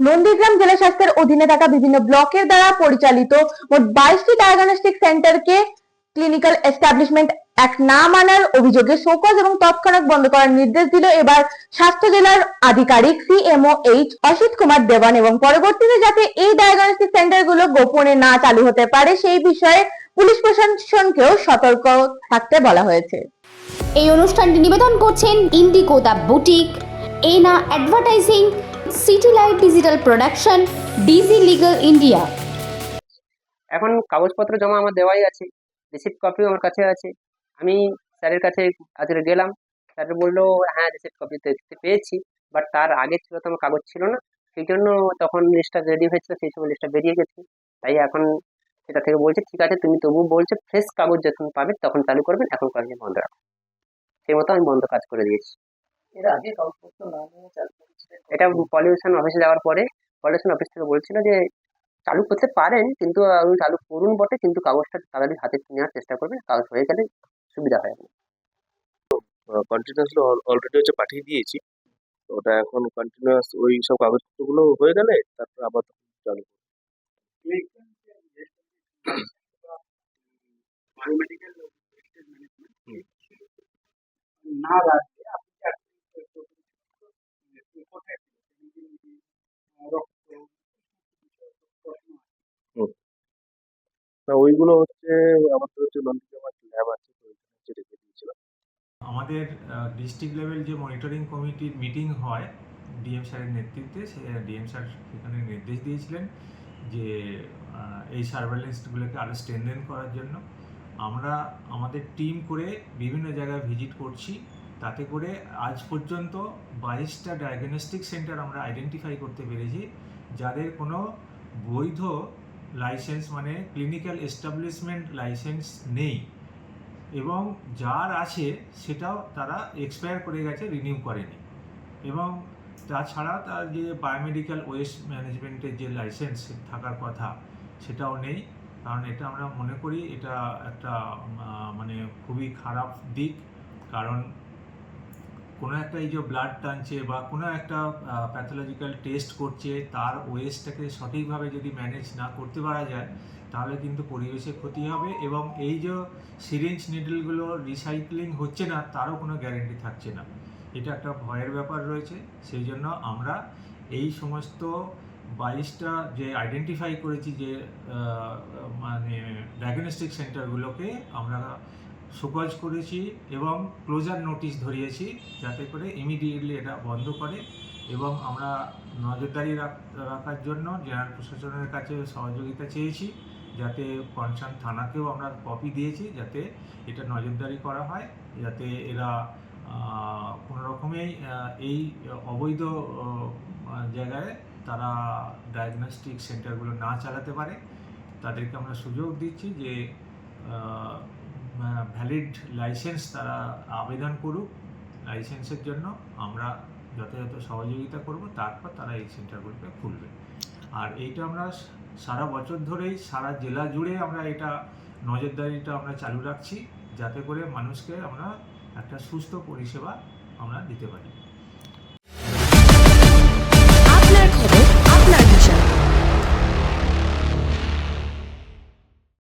নন্দীগ্রাম জেলা স্বাস্থ্যের অধীনে থাকা বিভিন্ন ব্লকের দ্বারা পরিচালিত মোট বাইশটি ডায়াগনস্টিক সেন্টারকে ক্লিনিক্যাল এস্টাবলিশমেন্ট অ্যাক্ট না মানার অভিযোগে শোকজ এবং তৎক্ষণাৎ বন্ধ করার নির্দেশ দিল এবার স্বাস্থ্য জেলার আধিকারিক সিএমও এইচ অসিত কুমার দেবান এবং পরবর্তীতে যাতে এই ডায়াগনস্টিক সেন্টারগুলো গোপনে না চালু হতে পারে সেই বিষয়ে পুলিশ প্রশাসনকেও সতর্ক থাকতে বলা হয়েছে। এই অনুষ্ঠানটি নিবেদন করছেন Indigo the boutique Ena advertising city light digital production digi legal India. এখন কাগজপত্র জমা আমার দেওয়াই আছে রিসিপ্ট কপিও আমার কাছে আছে। আমি স্যারের কাছে আজকে গেলাম স্যার বলল হ্যাঁ রিসিপ্ট কপি দেখতে পেয়েছি বাট তার আগে ছিল তো আমার কাগজ ছিল না। সেই জন্য তখন লিস্টটা রেডি হয়েছিল সেই সময় লিস্টটা বেরিয়ে গেছে। তাই এখন সেটা থেকে বলছে ঠিক আছে তুমি তবু বলছো ফ্রেশ কাগজ যখন পাবে তখন চালু করবেন এখন কাগজ বন্ধ রাখো। সেই মতো আমি বন্ধ কাজ করে দিয়েছি। এর আগে কাগজপত্র না নিয়ে চালু এটা পলিউশন অফিসে যাওয়ার পরে পলিউশন অফিস থেকে বলছিল যে চালু করতে পারেন কিন্তু আপনি চালু করুন বটে কিন্তু কাগজটা তাড়াতাড়ি হাতে নেওয়ার চেষ্টা করবেন কাগজ হয়ে গেলে সুবিধা হয় আপনার। কন্টিনিউয়াসলি অলরেডি হচ্ছে পাঠিয়ে দিয়েছি তো ওটা এখন কন্টিনিউয়াস ওই সব কাগজপত্রগুলো হয়ে গেলে তারপর আবার চালু করব। না রাখলে ওইগুলো হচ্ছে আমাদের হচ্ছে আমাদের ডিস্ট্রিক্ট লেভেল যে মনিটরিং কমিটির মিটিং হয় ডিএম স্যারের নেতৃত্বে, সে ডিএম স্যার সেখানে নির্দেশ দিয়েছিলেন যে এই সার্ভেলেন্সগুলোকে আরও স্ট্রেনদেন করার জন্য। আমরা, আমাদের টিম করে বিভিন্ন জায়গায় ভিজিট করছি, তাতে করে আজ পর্যন্ত বাইশটা ডায়াগনস্টিক সেন্টার আমরা আইডেন্টিফাই করতে পেরেছি, যাদের কোনো বৈধ লাইসেন্স মানে ক্লিনিক্যাল এস্টাবলিশমেন্ট লাইসেন্স নেই। এবং যার আছে সেটাও তারা এক্সপায়ার করে গেছে রিনিউ করেনি। এবং তাছাড়া তার যে বায়োমেডিক্যাল ওয়েস্ট ম্যানেজমেন্টের যে লাইসেন্স থাকার কথা, সেটাও নেই। কারণ এটা আমরা মনে করি এটা একটা মানে খুবই খারাপ দিক। কারণ কোনো একটা এই যে ব্লাড টানছে বা কোনো একটা প্যাথোলজিক্যাল টেস্ট করছে, তার ওয়েস্টটাকে সঠিকভাবে যদি ম্যানেজ না করতে পারা যায়, তাহলে কিন্তু পরিবেশের ক্ষতি হবে এবং এই যে সিরিঞ্জ নিডলগুলো রিসাইক্লিং হচ্ছে না, তারও কোনো গ্যারেন্টি থাকছে না। এটা একটা ভয়ের ব্যাপার রয়েছে। সেই জন্য আমরা এই সমস্ত বাইশটা যে আইডেন্টিফাই করেছি যে মানে ডায়াগনস্টিক সেন্টারগুলোকে আমরা সুকজ করেছি এবং ক্লোজার নোটিশ ধরিয়েছি যাতে করে ইমিডিয়েটলি এটা বন্ধ করে এবং আমরা নজরদারি রাখার জন্য জেনারেল প্রশাসনের কাছে সহযোগিতা চেয়েছি যাতে কনসার্ন থানাকেও আমরা কপি দিয়েছি যাতে এটা নজরদারি করা হয়, যাতে এরা কোনো রকমেই এই অবৈধ জায়গায় তারা ডায়াগনস্টিক সেন্টারগুলো না চালাতে পারে। তাদেরকে আমরা সুযোগ দিচ্ছি যে ভ্যালিড লাইসেন্স তারা আবেদন করুক লাইসেন্সের জন্য আমরা যথাযথ সহযোগিতা করব, তারপর তারা এই সেন্টারগুলোকে খুলবে। আর এইটা আমরা সারা বছর ধরেই, সারা জেলা জুড়ে আমরা এটা নজরদারিটা আমরা চালু রাখছি, যাতে করে মানুষকে আমরা একটা সুস্থ পরিষেবা আমরা দিতে পারি।